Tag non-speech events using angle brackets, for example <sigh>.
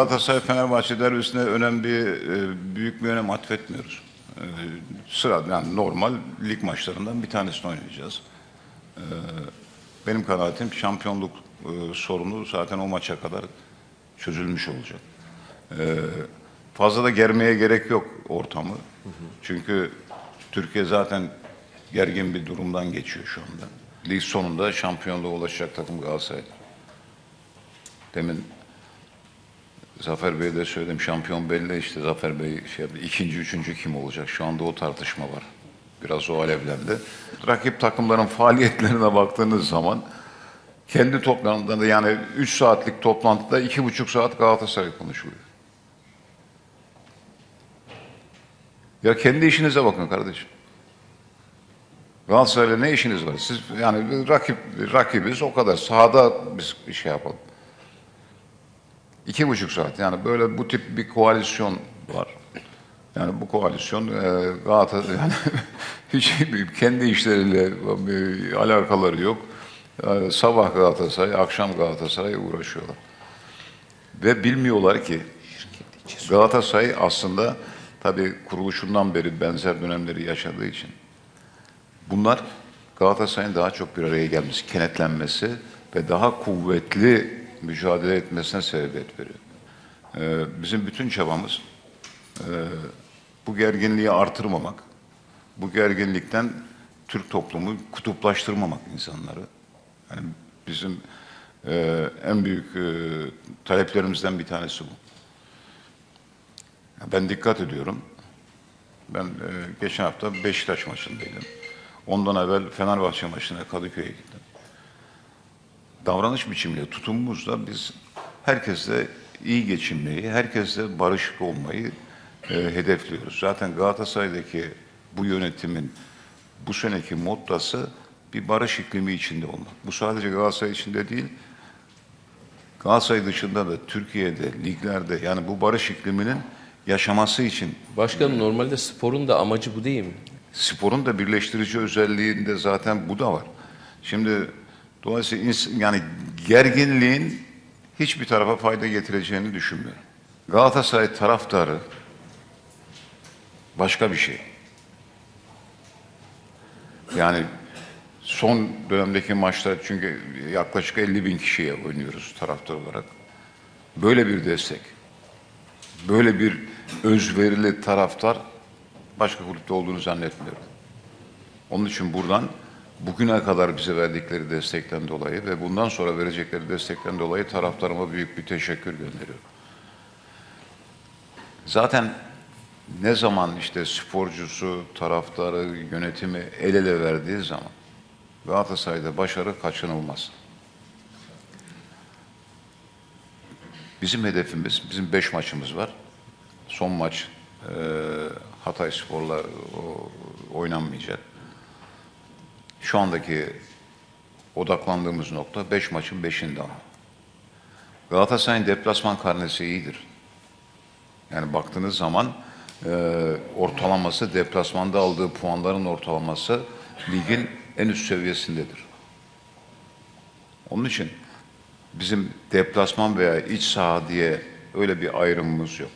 Galatasaray Fenerbahçe derbisine önemli bir, e, büyük bir önem atfetmiyoruz. E, sıra yani normal lig maçlarından bir tanesini oynayacağız. E, benim kanaatim şampiyonluk sorunu zaten o maça kadar çözülmüş olacak. Fazla da germeye gerek yok ortamı. Çünkü Türkiye zaten gergin bir durumdan geçiyor şu anda. Lig sonunda şampiyonluğa ulaşacak takım Galatasaray. Demin Zafer Bey'e de söyledim şampiyon belli işte Zafer Bey şey yaptı. ikinci üçüncü kim olacak şu anda o tartışma var. Biraz o alevlendi. Rakip takımların faaliyetlerine baktığınız zaman kendi toplantılarında yani 3 saatlik toplantıda iki buçuk saat Galatasaray konuşuluyor. Ya kendi işinize bakın kardeşim. Galatasaray'la ne işiniz var? Siz yani rakip rakibiz o kadar. Sahada biz şey yapalım. İki buçuk saat yani böyle bu tip bir koalisyon var. Yani bu koalisyon e, Galatasaray <laughs> yani hiç kendi işleriyle bir alakaları yok. E, sabah Galatasaray, akşam Galatasaray uğraşıyorlar. Ve bilmiyorlar ki Galatasaray aslında tabii kuruluşundan beri benzer dönemleri yaşadığı için bunlar Galatasaray'ın daha çok bir araya gelmesi, kenetlenmesi ve daha kuvvetli mücadele etmesine sebebiyet veriyor. Ee, bizim bütün çabamız e, bu gerginliği artırmamak, bu gerginlikten Türk toplumu kutuplaştırmamak insanları. Yani bizim e, en büyük e, taleplerimizden bir tanesi bu. Ben dikkat ediyorum. Ben e, geçen hafta Beşiktaş maçındaydım. Ondan evvel Fenerbahçe maçına Kadıköy'e gittim. Davranış biçimiyle, tutumumuzla biz herkesle iyi geçinmeyi, herkesle barışık olmayı e, hedefliyoruz. Zaten Galatasaray'daki bu yönetimin bu seneki mottası bir barış iklimi içinde olmak. Bu sadece Galatasaray içinde değil, Galatasaray dışında da Türkiye'de, liglerde yani bu barış ikliminin yaşaması için Başkanım normalde sporun da amacı bu değil mi? sporun da birleştirici özelliğinde zaten bu da var. Şimdi dolayısıyla yani gerginliğin hiçbir tarafa fayda getireceğini düşünmüyorum. Galatasaray taraftarı başka bir şey. Yani son dönemdeki maçlar çünkü yaklaşık 50 bin kişiye oynuyoruz taraftar olarak. Böyle bir destek, böyle bir özverili taraftar başka kulüpte olduğunu zannetmiyorum. Onun için buradan bugüne kadar bize verdikleri destekten dolayı ve bundan sonra verecekleri destekten dolayı taraftarıma büyük bir teşekkür gönderiyorum. Zaten ne zaman işte sporcusu, taraftarı, yönetimi el ele verdiği zaman Galatasaray'da başarı kaçınılmaz. Bizim hedefimiz, bizim beş maçımız var. Son maç e, Hatay Spor'la oynanmayacak. Şu andaki odaklandığımız nokta beş maçın beşinde ama. Galatasaray'ın deplasman karnesi iyidir. Yani baktığınız zaman e, ortalaması, deplasmanda aldığı puanların ortalaması ligin en üst seviyesindedir. Onun için bizim deplasman veya iç saha diye öyle bir ayrımımız yok.